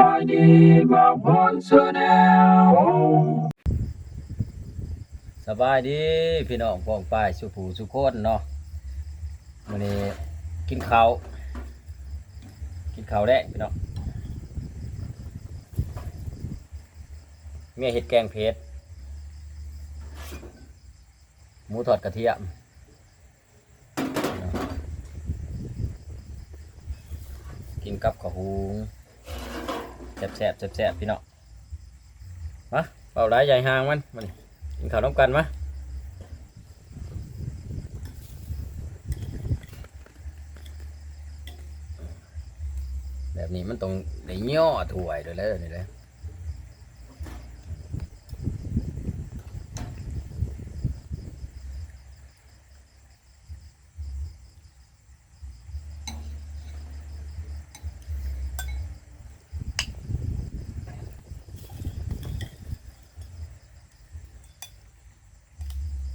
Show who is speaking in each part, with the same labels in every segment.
Speaker 1: สดง
Speaker 2: สบายดีพี่น้องพ้องป้ายสุผูสุโคนเนาะมื้อนี้กินข้าวกินข้าวแรกพี่น้องเมียเห็ดแกงเผ็ดหมูทอดกระเทียมกินกับข้าวหุง แซ่บแซ่บๆแซ่บๆพี่น้องมาเป่าไรใหญ่ห่างมันมันกินข้าวน้ำกันมาแบบนี้มันต้องได้ย่อถ่วยด้วยแล้วนี่เละ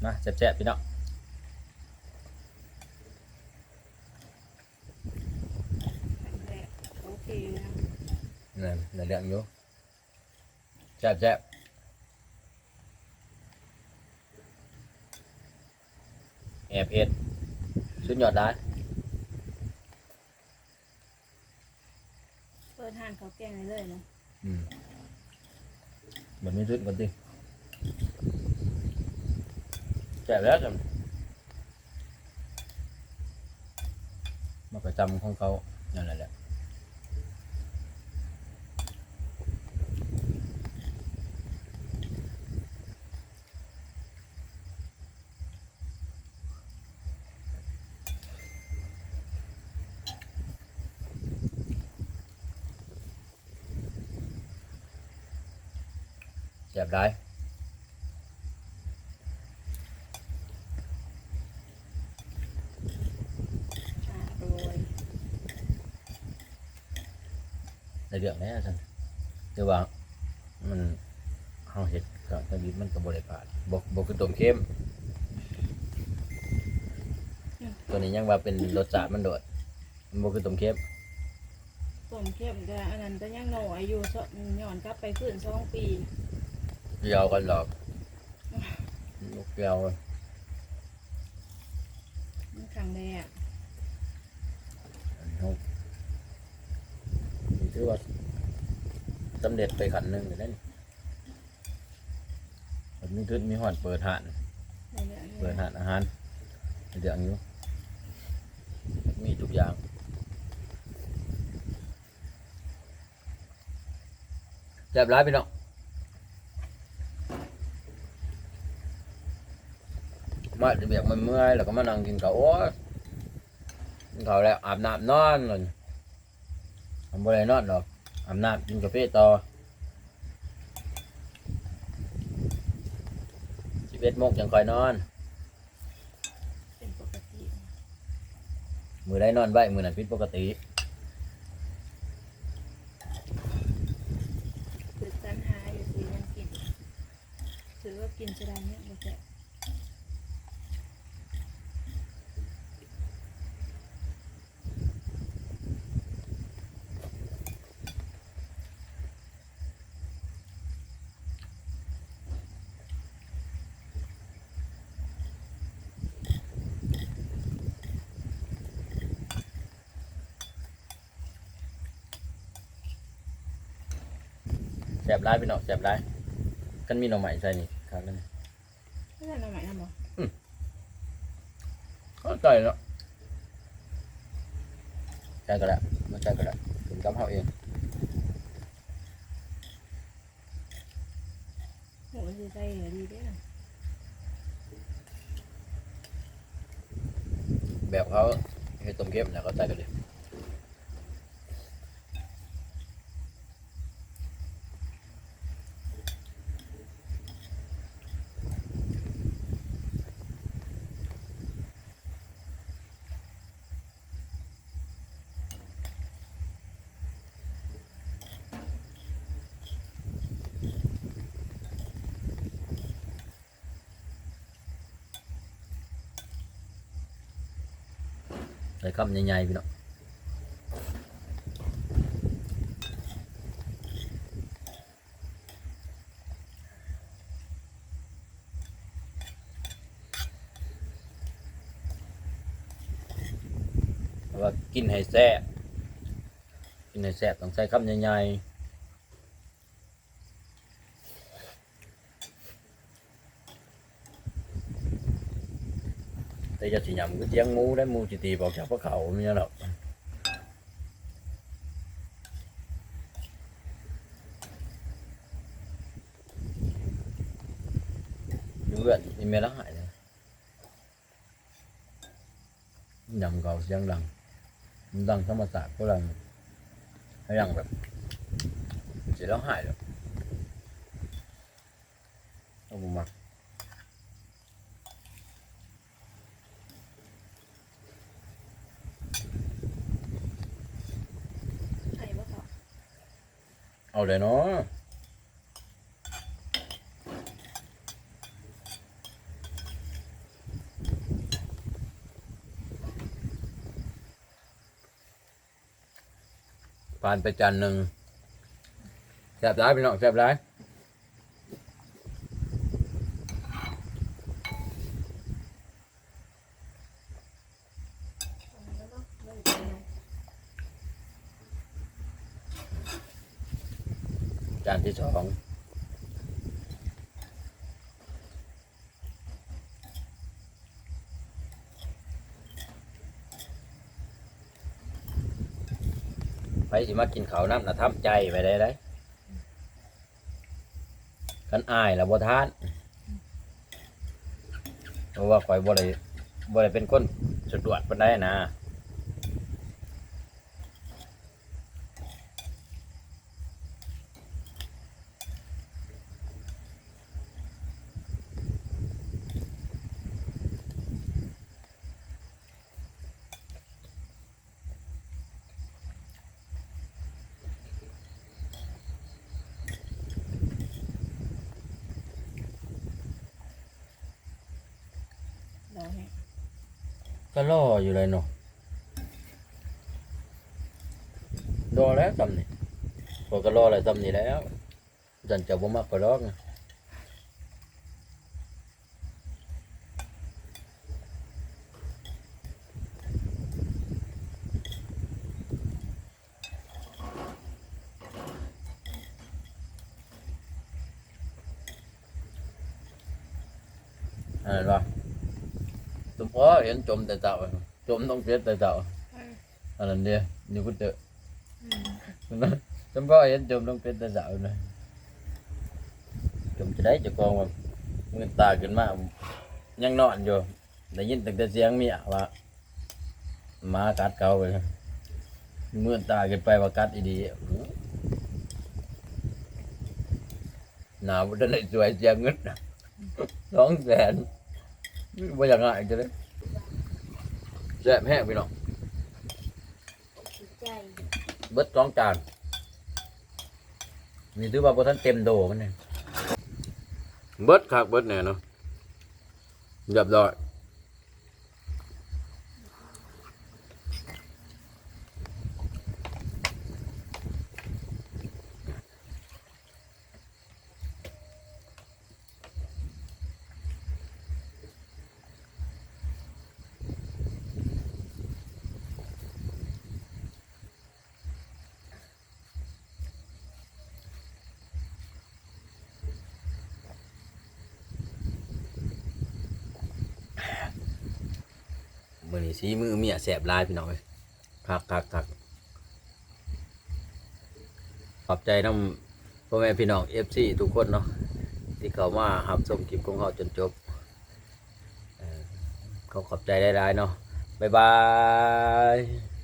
Speaker 2: มาแซ่บๆพี่น้อง
Speaker 3: โอเคนะ
Speaker 2: นั่นในเรื่องอยู่แซ่บแซ่บแอบเอ็ดสุดยอดได้
Speaker 3: เปิดห้านเขาวแกงเลยเลยนะ
Speaker 2: อืมเหมือนไม่สุดกันดิ แซ่บแล้วจังมาประจำของเขานั่นแหละ แซ่บได้
Speaker 3: อ่าโรย
Speaker 2: ใน เรื่องนี้ท่านแต่ว่ามันเฮาเห็ดกับทวิตมันก็บ่ได้ผ่านบ่บ่คือต้มเค็มตัวนี้ยังว่าเป็นรสชาติมันโดดมันบ่คือต้มเค็ม
Speaker 3: ต้มเข้มก็อันนั้นก็ยังน้อยอยู่สดย้อนกลับไปขึ้นสองปี
Speaker 2: เกี่ยวกันหรอกบ่เกี่ยวกัน
Speaker 3: มันครั้งแรก
Speaker 2: อันนี้เฮานี่ ถือว่าสำเร็จไปขันหนึ่งเลยนะนี่มันมีทุนมีหอดเปิดห้าน
Speaker 3: เปิ
Speaker 2: ดร้านอาหารเรื่องอยู่มีทุกอย่างแซ่บร้ายพี่น้องมาเบียกมันเมื่อยแล้วก็มานั่งกินข้าวโอ้ยกินข้าวแล้วอาบน้ำนอนเลย ทำบ่ได้นอนหรอกอาบน้ำกินกาแฟต่อสิบเอ็ดโมงจังคอยนอน
Speaker 3: เป็นปกติ
Speaker 2: มือได้นอนไว้มือนั้นผิดปกติ
Speaker 3: คือสัญหาอยู่สิยังกินถือว่ากินจะได้เนี่ยบ่แซ่บ
Speaker 2: แสบร้ายพี่น้องแสบร้ายกันมีหน่อใหม่ใส่นี่ครับนั่น
Speaker 3: ไม่ใช่เราใหม่ทำหรอ
Speaker 2: ก็ใจเนาะใจก็แล้วมาใจก็แล้วผมจำเขาเอง
Speaker 3: หมูจะใส่เหลือดีเด้อ
Speaker 2: แบบเขาเฮ็ดต้มเค็มแล้วก็ใจกันเลย ใส่กำใหญ่ๆพี่น้องว่ากินให้แซ่บกินให้แซ่บต้องใส่อำใหญ่ๆ แต่จะสิยำก็เจียงหมูได้หมูจิตีบอกจากพวกเขาไม่ใช่หรอกดูเลือดนี่ไม่ละหายเลยยำเก่าเสียงดังมันดังธรรมศาสตร์ก็ดังให้ดังแบบเสียแล้วหายเลยเอาบุมา
Speaker 3: ไข่บ่เขา
Speaker 2: เอาเลยเนาะผ่านไปจานหนึ่งแซ่บร้ายพี่น้องแซ่บร้าย
Speaker 3: แล้วก็เบิ่งกันนะ
Speaker 2: จานที่สองไปสิมากินข้าวน้ำนะทำใจไปได้ได้กันอายแล้วบ่ทาน เพราะว่าข่อยบ่ได้บ่ได้เป็นคนสุดวดปานใดนะ ก็รออยู่เลยเนาะรอแล้วจำนี่พอก็รออะไรจำนี่แล้วจันจะบ่มักก็รอกนะอันนั้นว่า ตุมพ่อเห็นจมแต่เต่าจมต้องเสียแต่เต่า
Speaker 3: เออ
Speaker 2: อันนั้นเดียวนี่พูดเถอะ
Speaker 3: อืม
Speaker 2: นะจำพ่อเห็นจมต้องเป็นแต่เต่านะจมจะได้จะกองว่ามือตาขึ้นมายังนอนอยู่ได้ยินตั้งแต่เสียงเมียว่าหมากัดเขาไปมือตาขึ้นไปว่ากัดอีดีหนาวจะได้สวยเสียงเงินสองแสนไม่อยากง่ายจะได้ แซ่บแห้งพี่น้อง
Speaker 3: ใจ
Speaker 2: เบิดสองจานนี่ถือว่าพอท่านเต็มโดมันเนี่ยเบิดคักเบิดแน่เนาะเรียบร้อย มือนี้สีมือเมียแสบลายพี่น้องพักพักพักขอบใจน้ำพ่อแม่พี่น้องเอฟซีทุกคนเนาะที่เขามาหับชมคลิปของเขาจนจบเอ่อเขาขอบใจได้ๆเนาะบ๊ายบาย